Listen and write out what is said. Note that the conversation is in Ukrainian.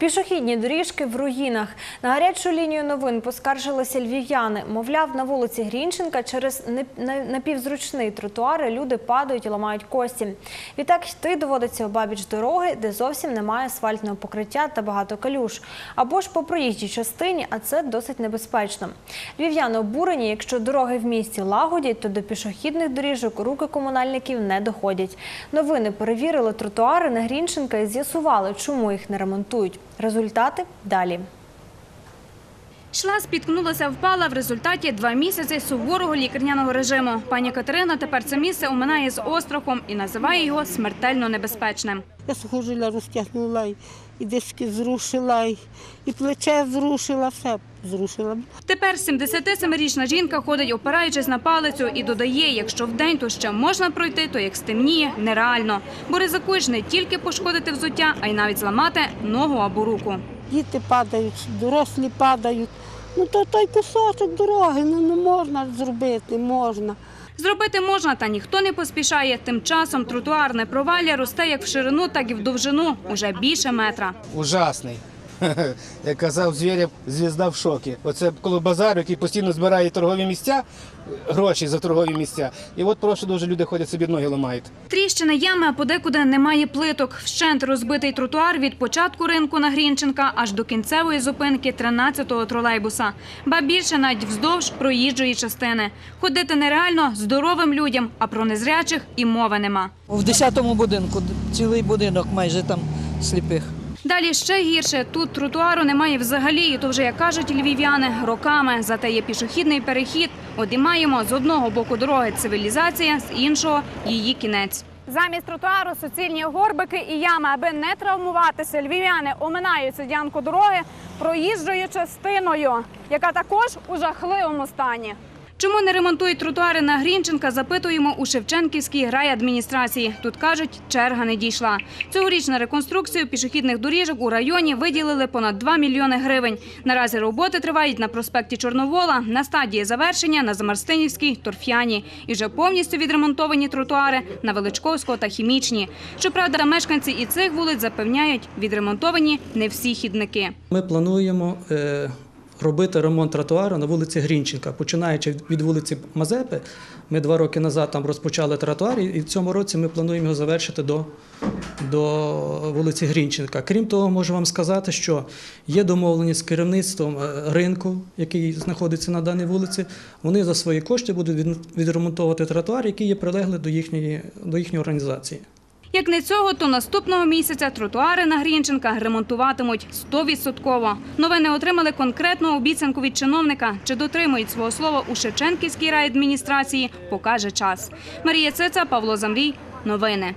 Пішохідні доріжки в руїнах. На гарячу лінію новин поскаржилися львів'яни. Мовляв, на вулиці Грінченка через напівзручний тротуар люди падають і ламають кості. Відтак йти доводиться обабіч дороги, де зовсім немає асфальтного покриття та багато калюж. Або ж по проїжджій частині, а це досить небезпечно. Львів'яни обурені, якщо дороги в місті лагодять, то до пішохідних доріжок руки комунальників не доходять. Новини перевірили тротуари на Грінченка і з'ясували, чому їх не ремонтують. Результати далі. Йшла, спіткнулася, впала в результаті два місяці суворого лікарняного режиму. Пані Катерина тепер це місце оминає з острахом і називає його смертельно небезпечним. Я сухожилля розтягнула, і, диски зрушила, і, і плече зрушила, все зрушила. Тепер 77-річна жінка ходить, опираючись на палицю, і додає, якщо вдень то ще можна пройти, то як стемніє, нереально. Бо ризикуєш не тільки пошкодити взуття, а й навіть зламати ногу або руку. Діти падають, дорослі падають. Ну то той кусочок дороги, ну не можна зробити, можна. Зробити можна, та ніхто не поспішає. Тим часом тротуарне провалля росте як в ширину, так і в довжину, уже більше метра. ужасний. Як казав Звєрєв, звізда в шокі. Оце коло базару, який постійно збирає торгові місця, гроші за торгові місця. І от прошу дуже люди ходять собі ноги ламають. Тріщина ями, а подекуди немає плиток. Вщент розбитий тротуар від початку ринку на Грінченка аж до кінцевої зупинки 13-го тролейбуса. Ба більше навіть вздовж проїжджої частини. Ходити нереально здоровим людям, а про незрячих і мови нема. В 10-му будинку цілий будинок майже там сліпих. Далі ще гірше. Тут тротуару немає взагалі, і то вже, як кажуть львів'яни, роками. Зате є пішохідний перехід. От і маємо з одного боку дороги цивілізація, з іншого її кінець. Замість тротуару суцільні горбики і ями, аби не травмуватися, львів'яни оминають цю дороги проїжджою частиною, яка також у жахливому стані. Чому не ремонтують тротуари на Грінченка, запитуємо у Шевченківській райадміністрації. Тут кажуть, черга не дійшла. Цьогоріч на реконструкцію пішохідних доріжок у районі виділили понад 2 мільйони гривень. Наразі роботи тривають на проспекті Чорновола, на стадії завершення на Замарстинівській, Торф'яні. І вже повністю відремонтовані тротуари на Величковського та Хімічні. Щоправда, мешканці і цих вулиць запевняють, відремонтовані не всі хідники. Ми плануємо е, робити ремонт тротуару на вулиці Грінченка. Починаючи від вулиці Мазепи, ми два роки назад там розпочали тротуар, і в цьому році ми плануємо його завершити до, до вулиці Грінченка. Крім того, можу вам сказати, що є домовленість з керівництвом е, ринку, який знаходиться на даній вулиці. Вони за свої кошти будуть від- відремонтовувати тротуар, який є прилеглий до їхньої, до їхньої організації. Як не цього, то наступного місяця тротуари на Грінченках ремонтуватимуть 100%. Новини отримали конкретну обіцянку від чиновника. Чи дотримують свого слова у Шевченківській райадміністрації, покаже час. Марія Цеца, Павло Замрій. Новини.